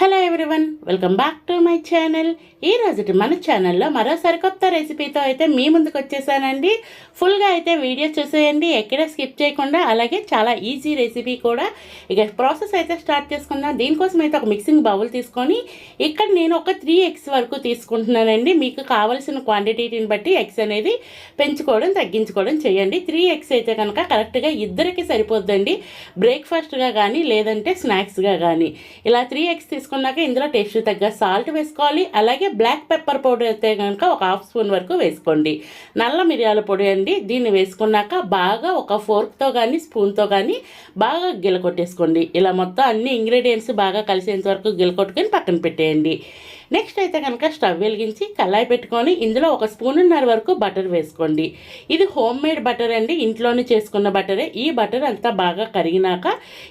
Hello everyone welcome back to my channel ఈ రోజుటి మన ఛానల్లో మరో సరికొత్త రెసిపీతో అయితే మీ ముందుకు వచ్చేసానండి. ఫుల్గా అయితే వీడియో చూసేయండి ఎక్కడ స్కిప్ చేయకుండా అలాగే చాలా ఈజీ రెసిపీ కూడా. ఇక ప్రాసెస్ అయితే స్టార్ట్ చేసుకుందాం. దీనికోసం అయితే ఒక మిక్సింగ్ బౌల్ తీసుకొని ఇక్కడ నేను ఒక త్రీ ఎగ్స్ వరకు తీసుకుంటున్నానండి. మీకు కావలసిన క్వాంటిటీని బట్టి ఎగ్స్ అనేది పెంచుకోవడం తగ్గించుకోవడం చేయండి. త్రీ ఎగ్స్ అయితే కనుక కరెక్ట్గా ఇద్దరికి సరిపోద్దండి. బ్రేక్ఫాస్ట్గా కానీ లేదంటే స్నాక్స్గా కానీ ఇలా త్రీ ఎగ్స్ తీసుకున్నాక ఇందులో టేస్ట్ తగ్గ సాల్ట్ వేసుకోవాలి. అలాగే బ్లాక్ పెప్పర్ పౌడర్ అయితే కనుక ఒక హాఫ్ స్పూన్ వరకు వేసుకోండి. నల్ల మిరియాల పొడి అండి. దీన్ని వేసుకున్నాక బాగా ఒక ఫోర్క్తో కానీ స్పూన్తో కానీ బాగా గిలకొట్టేసుకోండి. ఇలా మొత్తం అన్ని ఇంగ్రీడియంట్స్ బాగా కలిసేంత వరకు గిలకొట్టుకొని పక్కన పెట్టేయండి. నెక్స్ట్ అయితే కనుక స్టవ్ వెలిగించి కళాయి పెట్టుకొని ఇందులో ఒక స్పూన్న్నర వరకు బటర్ వేసుకోండి. ఇది హోమ్ మేడ్ బటర్ అండి. ఇంట్లోనే చేసుకున్న బటరే. ఈ బటర్ అంతా బాగా కరిగినాక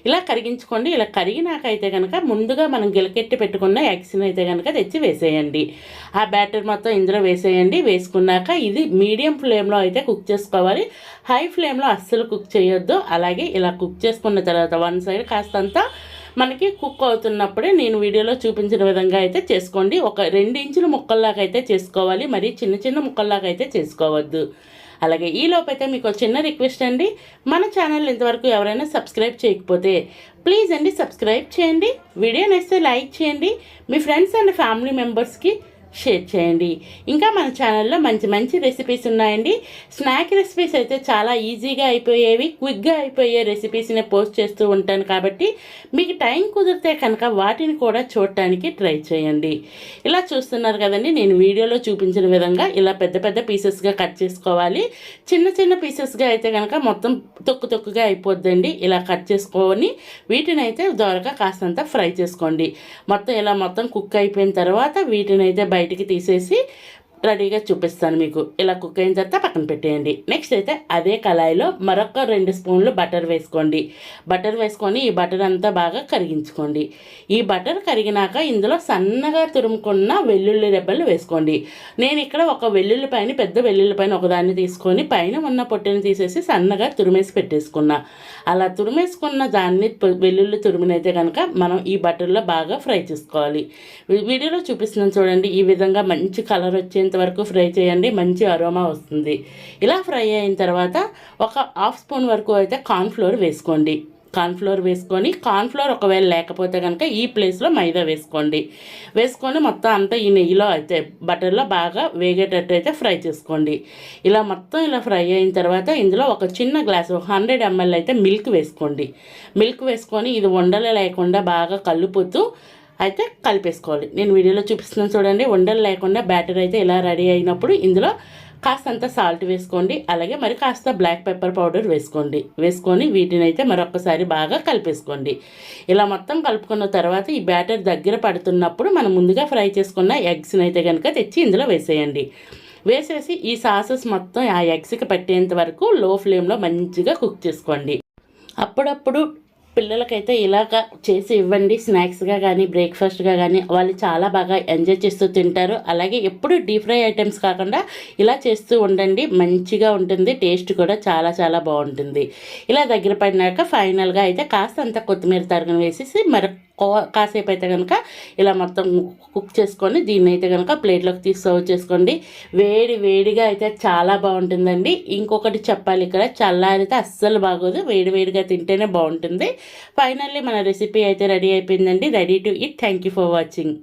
ఇలా కరిగించుకోండి. ఇలా కరిగినాక అయితే కనుక ముందుగా మనం గిలకెట్టి పెట్టుకున్న ఎగ్స్ని అయితే కనుక తెచ్చి వేసేయండి. ఆ బ్యాటర్ మొత్తం ఇందులో వేసేయండి. వేసుకున్నాక ఇది మీడియం ఫ్లేమ్లో అయితే కుక్ చేసుకోవాలి. హై ఫ్లేమ్లో అస్సలు కుక్ చేయొద్దు. అలాగే ఇలా కుక్ చేసుకున్న తర్వాత వన్ సైడ్ కాస్తంత మనకి కుక్ అవుతున్నప్పుడే నేను వీడియోలో చూపించిన విధంగా అయితే చేసుకోండి. ఒక రెండు ఇంచుల ముక్కల్లాగా అయితే చేసుకోవాలి. మరి చిన్న చిన్న ముక్కల్లాగా అయితే చేసుకోవద్దు. అలాగే ఈ లోపైతే మీకు ఒక చిన్న రిక్వెస్ట్ అండి. మన ఛానల్ ఇంతవరకు ఎవరైనా సబ్స్క్రైబ్ చేయకపోతే ప్లీజ్ అండి సబ్స్క్రైబ్ చేయండి. వీడియో నచ్చితే లైక్ చేయండి. మీ ఫ్రెండ్స్ అండ్ ఫ్యామిలీ మెంబర్స్కి షేర్ చేయండి. ఇంకా మన ఛానల్లో మంచి మంచి రెసిపీస్ ఉన్నాయండి. స్నాక్ రెసిపీస్ అయితే చాలా ఈజీగా అయిపోయేవి క్విక్గా అయిపోయే రెసిపీస్ని పోస్ట్ చేస్తూ ఉంటాను కాబట్టి మీకు టైం కుదిరితే కనుక వాటిని కూడా చూడటానికి ట్రై చేయండి. ఇలా చూస్తున్నారు కదండి నేను వీడియోలో చూపించిన విధంగా ఇలా పెద్ద పెద్ద పీసెస్గా కట్ చేసుకోవాలి. చిన్న చిన్న పీసెస్గా అయితే కనుక మొత్తం తొక్కు తొక్కుగా అయిపోద్దండి. ఇలా కట్ చేసుకొని వీటిని అయితే దోరగా కాస్తంత ఫ్రై చేసుకోండి. మొత్తం ఇలా మొత్తం కుక్ అయిపోయిన తర్వాత వీటిని అయితే బయటికి తీసేసి రెడీగా చూపిస్తాను మీకు. ఇలా కుక్ అయిన తర్వాత పక్కన పెట్టేయండి. నెక్స్ట్ అయితే అదే కళాయిలో మరొక రెండు స్పూన్లు బటర్ వేసుకోండి. బటర్ వేసుకొని ఈ బటర్ అంతా బాగా కరిగించుకోండి. ఈ బటర్ కరిగినాక ఇందులో సన్నగా తురుముకున్న వెల్లుల్లి రెబ్బలు వేసుకోండి. నేను ఇక్కడ ఒక వెల్లుల్లి పైన పెద్ద వెల్లుల్లి పైన ఒకదాన్ని తీసుకొని పైన ఉన్న పొట్టుని తీసేసి సన్నగా తురిమేసి పెట్టేసుకున్నా. అలా తురిమేసుకున్న దాన్ని వెల్లుల్లి తురిమినైతే కనుక మనం ఈ బటర్లో బాగా ఫ్రై చేసుకోవాలి. వీడియోలో చూపిస్తున్నాను చూడండి. ఈ విధంగా మంచి కలర్ వచ్చేంత వరకు ఫ్రై చేయండి మంచి అరోమా వస్తుంది. ఇలా ఫ్రై అయిన తర్వాత ఒక హాఫ్ స్పూన్ వరకు అయితే కార్న్ఫ్లోర్ వేసుకోండి. కార్న్ఫ్లోర్ వేసుకొని కార్న్ఫ్లోర్ ఒకవేళ లేకపోతే కనుక ఈ ప్లేస్లో మైదా వేసుకోండి. వేసుకొని మొత్తం అంతా ఈ నెయ్యిలో అయితే బటర్లో బాగా వేగేటట్టు అయితే ఫ్రై చేసుకోండి. ఇలా మొత్తం ఇలా ఫ్రై అయిన తర్వాత ఇందులో ఒక చిన్న గ్లాస్ హండ్రెడ్ ఎంఎల్ అయితే మిల్క్ వేసుకోండి. మిల్క్ వేసుకొని ఇది ఉండలు లేకుండా బాగా కలుపుతూ అయితే కలిపేసుకోవాలి. నేను వీడియోలో చూపిస్తున్నాను చూడండి. ఉండలు లేకుండా బ్యాటర్ అయితే ఇలా రెడీ అయినప్పుడు ఇందులో కాస్తంత సాల్ట్ వేసుకోండి. అలాగే మరి కాస్త బ్లాక్ పెప్పర్ పౌడర్ వేసుకోండి. వేసుకొని వీటిని అయితే మరొకసారి బాగా కలిపేసుకోండి. ఇలా మొత్తం కలుపుకున్న తర్వాత ఈ బ్యాటర్ దగ్గర పడుతున్నప్పుడు మనం ముందుగా ఫ్రై చేసుకున్న ఎగ్స్ని అయితే కనుక తెచ్చి ఇందులో వేసేయండి. వేసేసి ఈ సాసెస్ మొత్తం ఆ ఎగ్స్కి పట్టేంత వరకు లో ఫ్లేమ్లో మంచిగా కుక్ చేసుకోండి. అప్పుడప్పుడు పిల్లలకైతే ఇలాగ చేసి ఇవ్వండి. స్నాక్స్గా కానీ బ్రేక్ఫాస్ట్గా కానీ వాళ్ళు చాలా బాగా ఎంజాయ్ చేస్తూ తింటారు. అలాగే ఎప్పుడు డీప్ ఫ్రై ఐటమ్స్ కాకుండా ఇలా చేస్తూ ఉండండి. మంచిగా ఉంటుంది. టేస్ట్ కూడా చాలా చాలా బాగుంటుంది. ఇలా దగ్గర పడినాక ఫైనల్గా అయితే కాస్త అంత కొత్తిమీర తరగని వేసేసి మరొక కాసేపు అయితే కనుక ఇలా మొత్తం కుక్ చేసుకొని దీన్ని అయితే కనుక ప్లేట్లోకి తీసి సర్వ్ చేసుకోండి. వేడి వేడిగా అయితే చాలా బాగుంటుందండి. ఇంకొకటి చెప్పాలి ఇక్కడ చల్లారితే అస్సలు బాగోదు. వేడి వేడిగా తింటేనే బాగుంటుంది. ఫైనల్లీ మన రెసిపీ అయితే రెడీ అయిపోయిందండి. Ready to eat thank you for watching